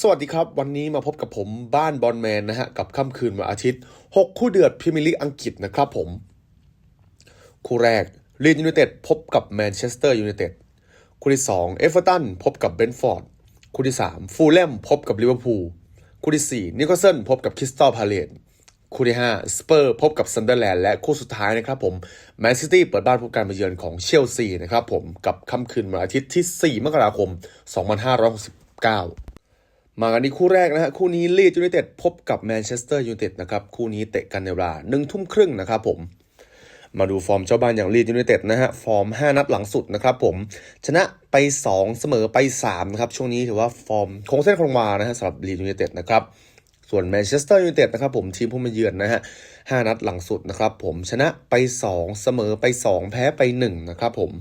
สวัสดีครับ วันนี้มาพบกับผมบ้านบอลแมนนะฮะ กับค่ำคืนวันอาทิตย์ 6 คู่เดือดพรีเมียร์ลีกอังกฤษนะครับผม คู่แรกลีดยูไนเต็ดพบกับแมนเชสเตอร์ยูไนเต็ดคู่ที่ 2 เอฟเวอร์ตันพบกับเบนฟอร์ดคู่ที่ 3 ฟูลแลมพบกับลิเวอร์พูลคู่ที่ 4 นิโคลสันพบกับคริสตัลพาเลตคู่ที่5สเปอร์พบกับซันเดอร์แลนด์และคู่สุดท้ายนะครับผมแมนซิตี้เปิดบ้านพบการมาเยือนของเชลซีนะครับผมกับค่ำคืนวันอาทิตย์ที่ 4 มกราคม 2569 มากันที่คู่แรกนะฮะคู่นี้ลีดยูไนเต็ดพบกับแมนเชสเตอร์ยูไนเต็ดนะครับคู่นี้เตะกันในเวลาหนึ่งทุ่มครึ่งนะครับผมมาดูฟอร์มเจ้าบ้านอย่างลีดยูไนเต็ดนะฮะฟอร์ม 5 นัดหลังสุดนะครับผมชนะไป 2 เสมอไป3นะครับช่วงนี้ถือว่าฟอร์มคงเส้นคงวานะฮะสำหรับลีดยูไนเต็ดนะครับส่วนแมนเชสเตอร์ยูไนเต็ดนะครับผมทีมผู้มาเยือนนะฮะ5นัดหลังสุดนะครับผมชนะไป 2 เสมอไป 2 แพ้ไป1นะครับผม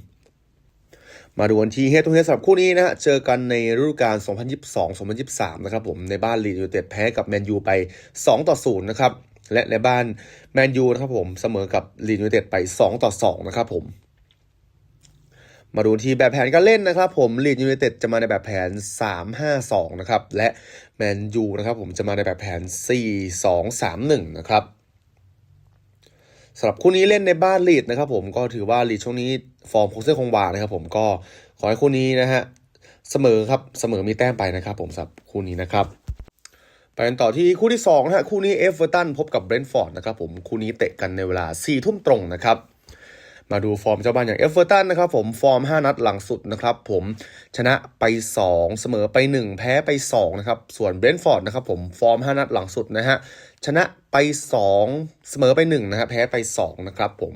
มาดูกันที่เฮดทูเฮดสำหรับคู่นี้นะฮะเจอกันในฤดูกาล 2022-2023 นะครับผมในบ้านลีดยูไนเต็ดแพ้กับแมนยูไป 2 ต่อ 0 นะครับ และในบ้านแมนยูนะครับผมเสมอกับลีดยูไนเต็ดไป 2 ต่อ 2 นะครับผม มาดูที่แบบแผนการเล่นนะครับผมลีดยูไนเต็ดจะมาในแบบแผน 3-5-2 นะครับ และแมนยูนะครับผมจะมาในแบบแผน 4-2-3-1 นะครับ สำหรับคู่นี้เล่นในบ้านลีดนะครับผมก็ถือว่าลีดช่วงนี้ฟอร์มคงเส้นคงวานะครับผมก็ขอให้คู่นี้นะฮะเสมอครับเสมอมีแต้มไปนะครับผมสำหรับคู่นี้นะครับไปกันต่อที่คู่ที่2นะฮะคู่นี้เอฟเวอร์ตันพบกับเบรนท์ฟอร์ดนะครับผมคู่นี้เตะกันในเวลา4ทุ่มตรงนะครับ มาดูฟอร์มเจ้าบ้านอย่างเอฟเวอร์ตันนะครับผมฟอร์ม 5 นัดหลังสุดนะครับผมชนะไป 2 เสมอไป 1 แพ้ไป2นะครับส่วนเบรนท์ฟอร์ดนะครับผมฟอร์ม 5 นัดหลังสุดนะฮะชนะไป 2 เสมอไป1นะฮะแพ้ไป 2 นะครับผม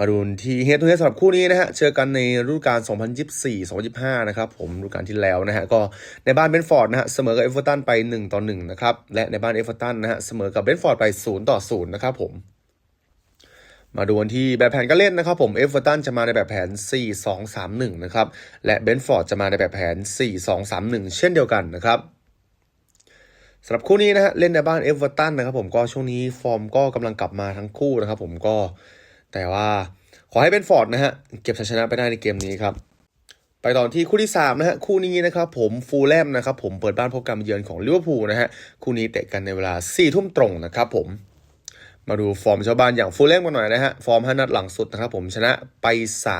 มาดูที่เฮดทูเฮดสำหรับคู่นี้นะฮะ เจอกันในฤดูกาล 2024-2025 นะครับผมฤดูกาลที่แล้วนะฮะ ก็ในบ้านเบนฟอร์ดนะฮะ เสมอกับเอฟเวอร์ตันไป 1 ต่อ 1 นะครับ และในบ้านเอฟเวอร์ตันนะฮะ เสมอกับเบนฟอร์ดไป 0 ต่อ 0 นะครับผม มาดูกันที่แบบแผนการเล่นนะครับผมเอฟเวอร์ตันจะมาในแบบแผน 4-2-3-1 นะครับ และเบนฟอร์ดจะมาในแบบแผน 4-2-3-1 เช่นเดียวกันนะครับสำหรับคู่นี้นะฮะเล่นในบ้านเอฟเวอร์ตันนะครับผมก็ช่วงนี้ฟอร์มก็กำลังกลับมาทั้งคู่นะครับผมก็แต่ว่าขอให้เบนฟอร์ดนะฮะเก็บชัยชนะไปได้ในเกมนี้ครับไปต่อที่คู่ที่3นะฮะคู่นี้นะครับผมฟูลแลมนะครับผมเปิดบ้านพบการมาเยือนของลิเวอร์พูลนะฮะคู่นี้เตะกันในเวลา4ทุ่มตรงนะครับผม มาดูฟอร์มชาวบ้านอย่างฟูลแลมกันหน่อยนะฮะ ฟอร์ม 5 นัดหลังสุดนะครับผมชนะไป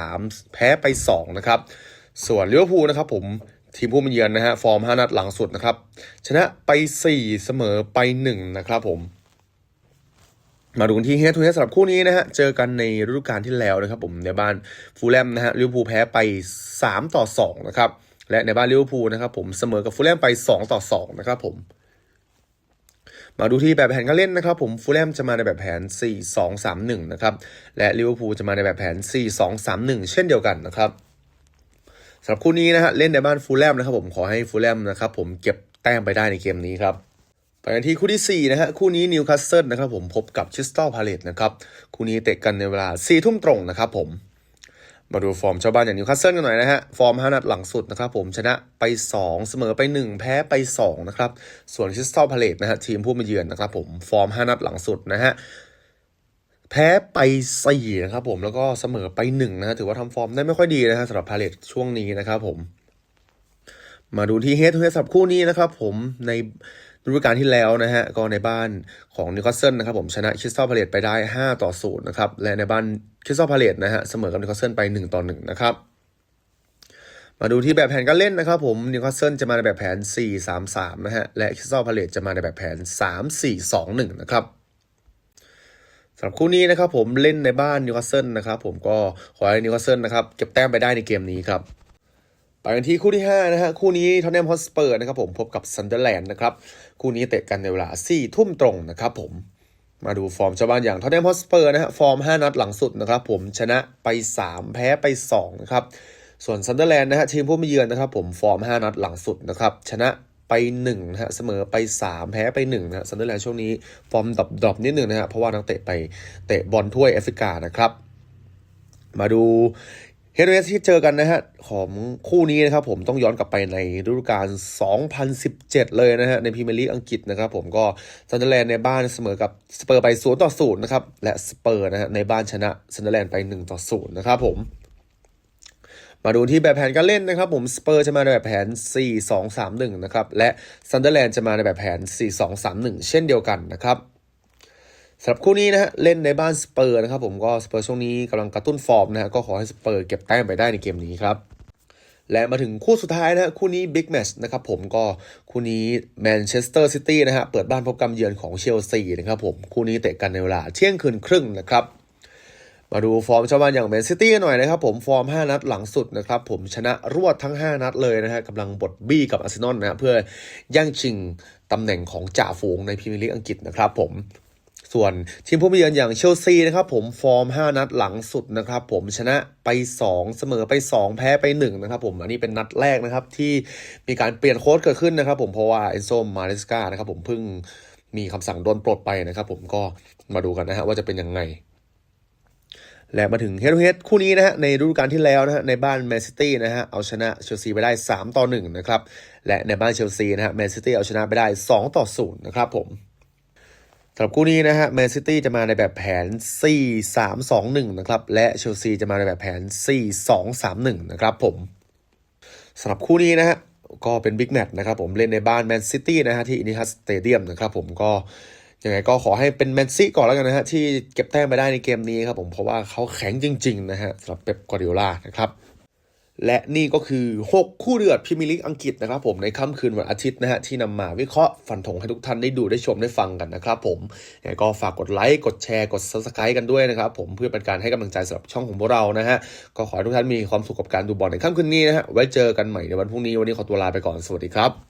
3 แพ้ไป 2 นะครับ ส่วนลิเวอร์พูลนะครับผมทีมผู้มาเยือนนะฮะฟอร์ม 5 นัดหลังสุดนะครับ ชนะไป 4 เสมอไป 1 นะครับผม มาดูที่เฮดทูเฮดสำหรับคู่นี้นะฮะ เจอกันในฤดูกาลที่แล้วนะครับผมในบ้านฟูลแลมนะฮะลิเวอร์พูลแพ้ไป 3 ต่อ 2 นะครับ และในบ้านลิเวอร์พูลนะครับผมเสมอกับฟูลแลมไป 2 ต่อ 2 นะครับผม มาดูที่แบบแผนการเล่นนะครับ ผมฟูลแลมจะมาในแบบแผน 4-2-3-1 นะครับ และลิเวอร์พูลจะมาในแบบแผน 4-2-3-1 เช่นเดียวกันนะครับสำหรับคู่นี้นะฮะเล่นในบ้านฟูลแลมนะครับ ผมขอให้ฟูลแลมนะครับผมเก็บแต้มไปได้ในเกมนี้ครับไปกันที่คู่ที่ 4 นะฮะ คู่นี้นิวคาสเซิลนะครับผมพบกับชิสตัลพาเลตนะครับ คู่นี้เตะกันในเวลา4ทุ่มตรงนะครับผม มาดูฟอร์มชาวบ้านอย่างนิวคาสเซิลกันหน่อยนะฮะ ฟอร์ม5นัดหลังสุดนะครับผมชนะไป 2 เสมอไป 1 แพ้ไป 2 นะครับ ส่วนคริสตัลพาเลตนะฮะทีมผู้มาเยือนนะครับผมฟอร์ม5นัดหลังสุดนะฮะแพ้ไป4นะครับผมแล้วก็เสมอไป1นะฮะถือว่าทำฟอร์มได้ไม่ค่อยดีนะฮะสำหรับพาเลตช่วงนี้นะครับผม มาดูที่เฮดทูเฮดสับคู่นี้นะครับผมใน ฤดูกาลที่แล้วนะฮะก็ในบ้านของนิวคาสเซิลนะครับผมชนะคริสตัลพาเลตไปได้ 5 ต่อ0นะครับและในบ้านคริสตัลพาเลตนะฮะเสมอกับนิวคาสเซิลไป 1 ต่อ1นะครับมาดูที่แบบแผนการเล่นนะครับผมนิวคาสเซิลจะมาในแบบแผน 4-3-3 นะฮะและคริสตัลพาเลตจะมาในแบบแผน 3-4-2-1 นะครับสำหรับคู่นี้นะครับผมเล่นในบ้านนิวคาสเซิลนะครับผมก็ขอให้นิวคาสเซิลนะครับเก็บแต้มไปได้ในเกมนี้ครับ ไปกันที่คู่ที่ 5 นะฮะ คู่นี้ทอนแนมฮอสเปอร์นะครับผมพบกับซันเดอร์แลนด์นะครับ คู่นี้เตะกันในเวลา4ทุ่มตรงนะครับผมมาดูฟอร์มชาวบ้านอย่างทอนแนมฮอสเปอร์นะฮะ ฟอร์ม 5 นัดหลังสุดนะครับผมชนะไป 3 แพ้ไป2นะครับส่วนซันเดอร์แลนด์นะฮะทีมผู้มาเยือนนะครับผมฟอร์ม 5 นัดหลังสุดนะครับชนะไป1นะฮะเสมอไป 3 แพ้ไป1นะฮะซันเดอร์แลนด์ช่วงนี้ฟอร์มดรอปดรอปนิดหนึ่งนะฮะเพราะว่านักเตะไปเตะบอลถ้วยแอฟริกานะครับมาดู เฮดเวสที่เจอกันนะฮะ ของคู่นี้นะครับผมต้องย้อนกลับไปในฤดูกาล 2017 เลยนะฮะ ในพรีเมียร์ลีกอังกฤษนะครับผมก็ซันเดอร์แลนด์ในบ้านเสมอกับสเปอร์ไป0ต่อ0นะครับ และสเปอร์นะฮะ ในบ้านชนะซันเดอร์แลนด์ไป1ต่อ0นะครับผม มาดูที่แบบแผนการเล่นนะครับผมสเปอร์จะมาในแบบแผน 4-2-3-1 นะครับ และซันเดอร์แลนด์จะมาในแบบแผน 4-2-3-1 เช่นเดียวกันนะครับ สำหรับคู่นี้นะฮะเล่นในบ้านสเปอร์นะครับผมก็สเปอร์ช่วงนี้กำลังกระตุ้นฟอร์มนะฮะก็ขอให้สเปอร์เก็บแต้มไปได้ในเกมนี้ครับและมาถึงคู่สุดท้ายนะฮะคู่นี้บิ๊กแมชนะครับผมก็คู่นี้แมนเชสเตอร์ซิตี้นะฮะเปิดบ้านพบกับเยือนของเชลซีนะครับผมคู่นี้เตะกันในเวลาเที่ยงคืนครึ่งนะครับมาดูฟอร์มชาวบ้านอย่างแมนซิตี้หน่อยนะครับผมฟอร์ม 5 นัดหลังสุดนะครับผมชนะรวดทั้ง 5 นัดเลยนะฮะกำลังบดบี้กับอาร์เซนอลนะฮะเพื่อย่างชิงตำแหน่งของจ่าฝูงในพรีเมียร์ลีกอังกฤษนะครับผม ส่วนทีมผู้มาเยือนอย่างเชลซีนะครับผมฟอร์ม 5 นัดหลังสุดนะครับผมชนะไป 2 เสมอไป 2 แพ้ไป1นะครับผมอันนี้เป็นนัดแรกนะครับที่มีการเปลี่ยนโค้ชเกิดขึ้นนะครับผมเพราะว่าเอนโซมาเลสกานะครับผมเพิ่งมีคำสั่งโดนปลดไปนะครับผมก็มาดูกันนะฮะว่าจะเป็นยังไงและมาถึงเฮด o เฮดคู่นี้นะฮะในฤดูกาลที่แล้วนะฮะในบ้านแมนซิตี้นะฮะเอาชนะเชลซีไปได้ 3 ต่อ 1 นะครับ และในบ้านเชลซีนะฮะแมนซิตี้เอาชนะไปได้ 2 ต่อ 0 นะครับผม สำหรับคู่นี้นะฮะแมนซิตี้จะมาในแบบแผน 4-3-2-1 นะครับ และเชลซีจะมาในแบบแผน 4-2-3-1 นะครับผมสำหรับคู่นี้นะฮะก็เป็นบิ๊กแมตช์นะครับผมเล่นในบ้านแมนซิตี้นะฮะที่อินิฮัสสเตเดียมนะครับผมก็ยังไงก็ขอให้เป็นแมนซีก่อนแล้วกันนะฮะที่เก็บแต้มไปได้ในเกมนี้ครับผมเพราะว่าเขาแข็งจริง ๆ นะฮะสำหรับเป๊ปกวาร์ดิโอลานะครับ และนี่ก็คือ 6 คู่เดือดพิมลิกอังกฤษนะครับผมในค่ำคืนวันอาทิตย์นะฮะที่นำมาวิเคราะห์ฟันธงให้ทุกท่านได้ดูได้ชมได้ฟังกันนะครับผมยังไงก็ฝากกดไลค์กดแชร์กด subscribe กันด้วยนะครับผมเพื่อเป็นการให้กำลังใจสำหรับช่องของพวกเรานะฮะก็ขอให้ทุกท่านมีความสุขกับการดูบอลในค่ำคืนนี้นะฮะไว้เจอกันใหม่ในวันพรุ่งนี้วันนี้ขอตัวลาไปก่อนสวัสดีครับ